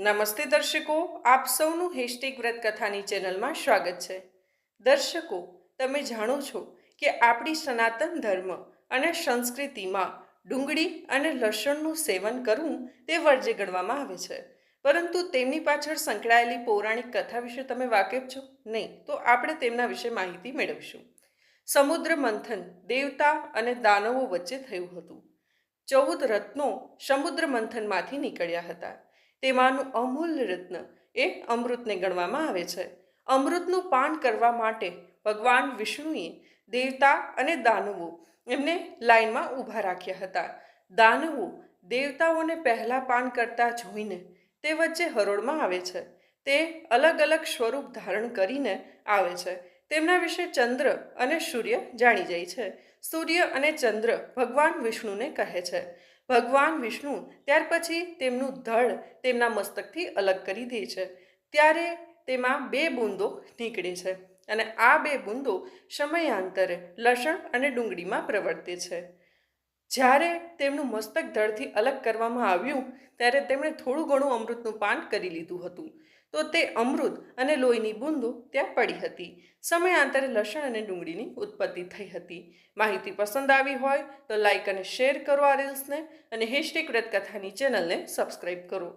નમસ્તે દર્શકો, આપ સૌનું હેશટેગ વ્રત કથાની ચેનલમાં સ્વાગત છે. દર્શકો, તમે જાણો છો કે આપણી સનાતન ધર્મ અને સંસ્કૃતિમાં ડુંગળી અને લસણનું સેવન કરવું તે વર્જ્ય ગણવામાં આવે છે. પરંતુ તેમની પાછળ સંકળાયેલી પૌરાણિક કથા વિશે તમે વાકેફ છો? નહીં, તો આપણે તેમના વિશે માહિતી મેળવીશું. સમુદ્ર મંથન દેવતા અને દાનવો વચ્ચે થયું હતું. ચૌદ રત્નો સમુદ્ર મંથનમાંથી નીકળ્યા હતા. તેમાંનું અમૂલ્ય રત્ન એ અમૃતને ગણવામાં આવે છે. અમૃતનું પાન કરવા માટે ભગવાન વિષ્ણુએ દેવતા અને દાનવો એમને લાઈનમાં ઊભા રાખ્યા હતા. દાનવો દેવતાઓને પહેલાં પાન કરતા જોઈને તે વચ્ચે હરોળમાં આવે છે. તે અલગ અલગ સ્વરૂપ ધારણ કરીને આવે છે. તેમના વિશે ચંદ્ર અને સૂર્ય જાણી જાય છે. સૂર્ય અને ચંદ્ર ભગવાન વિષ્ણુને કહે છે. ભગવાન વિષ્ણુ ત્યાર પછી તેમનું ધડ તેમના મસ્તકથી અલગ કરી દે છે. ત્યારે તેમાં બે બૂંદો નીકળે છે અને આ બે બૂંદો સમયાંતરે લસણ અને ડુંગળીમાં પ્રવર્તે છે. જ્યારે તેમનું મસ્તક ધડથી અલગ કરવામાં આવ્યું, ત્યારે તેમણે થોડું ઘણું અમૃતનું પાન કરી લીધું હતું. તો તે અમૃત અને લોહીની બૂંદો ત્યાં પડી હતી. સમયાંતરે લસણ અને ડુંગળીની ઉત્પત્તિ થઈ હતી. માહિતી પસંદ આવી હોય તો લાઇક અને શેર કરો આ રીલ્સને અને હેશટેગ વ્રત કથાની ચેનલને સબસ્ક્રાઈબ કરો.